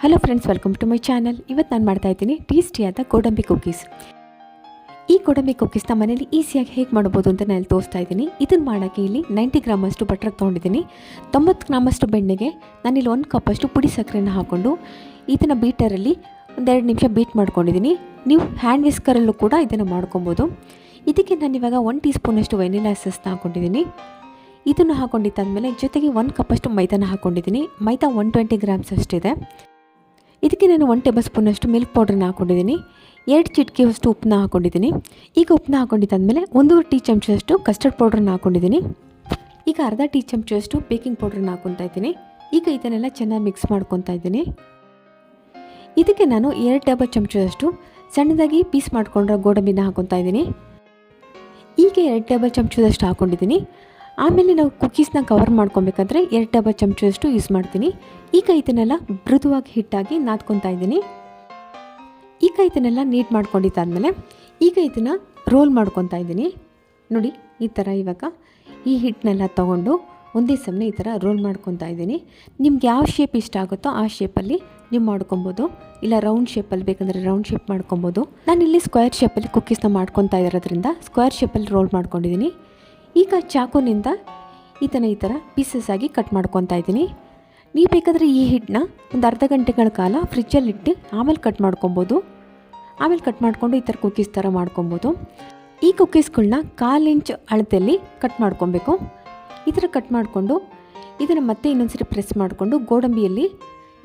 Hello friends welcome to my channel ಇವತ್ತು ನಾನು ಮಾಡ್ತಾ ಇದ್ದೀನಿ ಟೇಸ್ಟಿಯಾದ ಗೋಡಂಬಿ ಕುಕ್ಕೀಸ್ ಈ ಗೋಡಂಬಿ ಕುಕ್ಕೀಸ್ನ ಮನೇಲಿ ಈಸಿಯಾಗಿ ಹೇಗೆ ಮಾಡ್ಬೋದು ಅಂತ ನಾನು ತೋರಿಸ್ತಾ ಇದ್ದೀನಿ. ಇದನ್ನು ಮಾಡೋಕ್ಕೆ ಇಲ್ಲಿ ನೈಂಟಿ ಗ್ರಾಮಷ್ಟು ಬಟ್ರ್ ತೊಗೊಂಡಿದ್ದೀನಿ. ತೊಂಬತ್ತು ಗ್ರಾಮಷ್ಟು ಬೆಣ್ಣೆಗೆ ನಾನಿಲ್ಲಿ ಒಂದು ಕಪ್ಪಷ್ಟು ಪುಡಿ ಸಕ್ಕರೆನ ಹಾಕ್ಕೊಂಡು ಇದನ್ನು ಬೀಟರಲ್ಲಿ ಒಂದೆರಡು ನಿಮಿಷ ಬೀಟ್ ಮಾಡ್ಕೊಂಡಿದ್ದೀನಿ. ನೀವು ಹ್ಯಾಂಡ್ ವಿಸ್ಕರಲ್ಲೂ ಕೂಡ ಇದನ್ನು ಮಾಡ್ಕೊಬೋದು. ಇದಕ್ಕೆ ನಾನು ಇವಾಗ ಒನ್ ಟೀ ಸ್ಪೂನಷ್ಟು ವೆನಿಲಾ ಎಸಸ್ನ ಹಾಕ್ಕೊಂಡಿದ್ದೀನಿ ಇದನ್ನು ಹಾಕೊಂಡಿದ್ದಾದಮೇಲೆ ಜೊತೆಗೆ ಒಂದು ಕಪ್ಪಷ್ಟು ಮೈದಾನ ಹಾಕ್ಕೊಂಡಿದ್ದೀನಿ ಮೈದಾ ಒನ್ ಟ್ವೆಂಟಿ ಗ್ರಾಮ್ಸ್ ಅಷ್ಟಿದೆ. ಇದಕ್ಕೆ ನಾನು ಒನ್ ಟೇಬಲ್ ಸ್ಪೂನಷ್ಟು ಮಿಲ್ಕ್ ಪೌಡ್ರನ್ನ ಹಾಕ್ಕೊಂಡಿದ್ದೀನಿ ಎರಡು ಚಿಟಿಕೆಯಷ್ಟು ಉಪ್ಪನ್ನ ಹಾಕ್ಕೊಂಡಿದ್ದೀನಿ ಈಗ ಉಪ್ಪನ್ನ ಹಾಕ್ಕೊಂಡಿದ್ದಾದಮೇಲೆ ಒಂದೂವರೆ ಟೀ ಚಮಚದಷ್ಟು ಕಸ್ಟರ್ಡ್ ಪೌಡ್ರನ್ನ ಹಾಕ್ಕೊಂಡಿದ್ದೀನಿ ಈಗ ಅರ್ಧ ಟೀ ಚಮಚದಷ್ಟು ಬೇಕಿಂಗ್ ಪೌಡ್ರನ್ನ ಹಾಕ್ಕೊತಾ ಇದ್ದೀನಿ. ಈಗ ಇದನ್ನೆಲ್ಲ ಚೆನ್ನಾಗಿ ಮಿಕ್ಸ್ ಮಾಡ್ಕೊತಾ ಇದ್ದೀನಿ. ಇದಕ್ಕೆ ನಾನು ಎರಡು ಟೇಬಲ್ ಚಮಚದಷ್ಟು ಸಣ್ಣದಾಗಿ ಪೀಸ್ ಮಾಡಿಕೊಂಡ್ರೆ ಗೋಡಂಬಿನ ಹಾಕ್ಕೊತಾ ಇದ್ದೀನಿ. ಈಗ ಎರಡು ಟೇಬಲ್ ಚಮಚದಷ್ಟು ಹಾಕ್ಕೊಂಡಿದ್ದೀನಿ ಆಮೇಲೆ ನಾವು ಕುಕ್ಕೀಸ್ನ ಕವರ್ ಮಾಡ್ಕೊಬೇಕಾದ್ರೆ ಎರಡು ಟೇಬಲ್ ಚಮಚದಷ್ಟು ಯೂಸ್ ಮಾಡ್ತೀನಿ. ಈಗ ಇದನ್ನೆಲ್ಲ ಮೃದುವಾಗಿ ಹಿಟ್ಟಾಗಿ ನಾದ್ಕೊತಾ ಇದ್ದೀನಿ. ಈಗ ಇದನ್ನೆಲ್ಲ ನೀಟ್ ಮಾಡ್ಕೊಂಡಿದ್ದಾದಮೇಲೆ ಈಗ ಇದನ್ನು ರೋಲ್ ಮಾಡ್ಕೊತಾ ಇದ್ದೀನಿ. ನೋಡಿ, ಈ ಥರ ಇವಾಗ ಈ ಹಿಟ್ಟನ್ನೆಲ್ಲ ತೊಗೊಂಡು ಒಂದೇ ಸಮನೆ ಈ ಥರ ರೋಲ್ ಮಾಡ್ಕೊತಾ ಇದ್ದೀನಿ. ನಿಮ್ಗೆ ಯಾವ ಶೇಪ್ ಇಷ್ಟ ಆಗುತ್ತೋ ಆ ಶೇಪಲ್ಲಿ ನೀವು ಮಾಡ್ಕೊಬೋದು. ಇಲ್ಲ ರೌಂಡ್ ಶೇಪಲ್ಲಿ ಬೇಕಂದರೆ ರೌಂಡ್ ಶೇಪ್ ಮಾಡ್ಕೊಬೋದು. ನಾನಿಲ್ಲಿ ಸ್ಕ್ವೇರ್ ಶೇಪಲ್ಲಿ ಕುಕ್ಕೀಸ್ನ ಮಾಡ್ಕೊತಾ ಇರೋದ್ರಿಂದ ಸ್ಕ್ವೇರ್ ಶೇಪಲ್ಲಿ ರೋಲ್ ಮಾಡ್ಕೊಂಡಿದ್ದೀನಿ. ಈಗ ಚಾಕುನಿಂದ ಇದನ್ನು ಈ ಥರ ಪೀಸಸ್ ಆಗಿ ಕಟ್ ಮಾಡ್ಕೊತಾ ಇದ್ದೀನಿ. ನೀವು ಬೇಕಾದರೆ ಈ ಹಿಟ್ಟನ್ನ ಒಂದು ಅರ್ಧ ಗಂಟೆಗಳ ಕಾಲ ಫ್ರಿಜ್ಜಲ್ಲಿ ಇಟ್ಟು ಆಮೇಲೆ ಕಟ್ ಮಾಡ್ಕೊಬೋದು. ಆಮೇಲೆ ಕಟ್ ಮಾಡಿಕೊಂಡು ಈ ಥರ ಕುಕ್ಕೀಸ್ ಥರ ಮಾಡ್ಕೊಬೋದು. ಈ ಕುಕ್ಕೀಸ್ಗಳನ್ನ ಕಾಲು ಇಂಚ್ ಅಳತೆಯಲ್ಲಿ ಕಟ್ ಮಾಡ್ಕೊಬೇಕು. ಈ ಥರ ಕಟ್ ಮಾಡಿಕೊಂಡು ಇದನ್ನು ಮತ್ತೆ ಇನ್ನೊಂದ್ಸರಿ ಪ್ರೆಸ್ ಮಾಡಿಕೊಂಡು ಗೋಡಂಬಿಯಲ್ಲಿ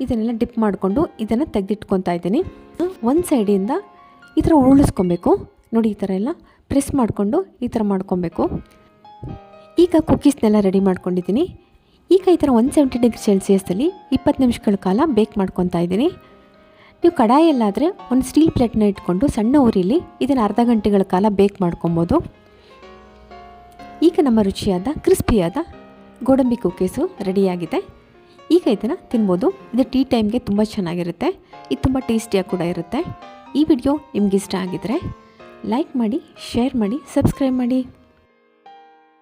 ಇದನ್ನೆಲ್ಲ ಡಿಪ್ ಮಾಡಿಕೊಂಡು ಇದನ್ನು ತೆಗೆದಿಟ್ಕೊತಾ ಇದ್ದೀನಿ. ಒಂದು ಸೈಡಿಂದ ಈ ಥರ ಉರುಳಿಸ್ಕೊಬೇಕು. ನೋಡಿ ಈ ಥರ ಎಲ್ಲ ಪ್ರೆಸ್ ಮಾಡಿಕೊಂಡು ಈ ಥರ ಮಾಡ್ಕೊಬೇಕು. ಈಗ ಕುಕ್ಕೀಸ್ನೆಲ್ಲ ರೆಡಿ ಮಾಡ್ಕೊಂಡಿದ್ದೀನಿ. ಈಗ ಈ ಥರ ಒನ್ ಸೆವೆಂಟಿ ಡಿಗ್ರಿ ಸೆಲ್ಸಿಯಸ್ಸಲ್ಲಿ ಇಪ್ಪತ್ತು ನಿಮಿಷಗಳ ಕಾಲ ಬೇಕ್ ಮಾಡ್ಕೊತಾ ಇದ್ದೀನಿ. ನೀವು ಕಡಾಯಲ್ಲಾದರೆ ಒಂದು ಸ್ಟೀಲ್ ಪ್ಲೇಟ್ನ ಇಟ್ಕೊಂಡು ಸಣ್ಣ ಉರಿಲಿ ಇದನ್ನು ಅರ್ಧ ಗಂಟೆಗಳ ಕಾಲ ಬೇಕ್ ಮಾಡ್ಕೊಬೋದು. ಈಗ ನಮ್ಮ ರುಚಿಯಾದ ಕ್ರಿಸ್ಪಿಯಾದ ಗೋಡಂಬಿ ಕುಕ್ಕೀಸು ರೆಡಿಯಾಗಿದೆ ಈಗ ಇದನ್ನು ತಿನ್ಬೋದು. ಇದು ಟೀ ಟೈಮ್ಗೆ ತುಂಬ ಚೆನ್ನಾಗಿರುತ್ತೆ. ಇದು ತುಂಬ ಟೇಸ್ಟಿಯಾಗಿ ಕೂಡ ಇರುತ್ತೆ. ಈ ವಿಡಿಯೋ ನಿಮಗಿಷ್ಟ ಆಗಿದರೆ ಲೈಕ್ ಮಾಡಿ ಶೇರ್ ಮಾಡಿ ಸಬ್ಸ್ಕ್ರೈಬ್ ಮಾಡಿ.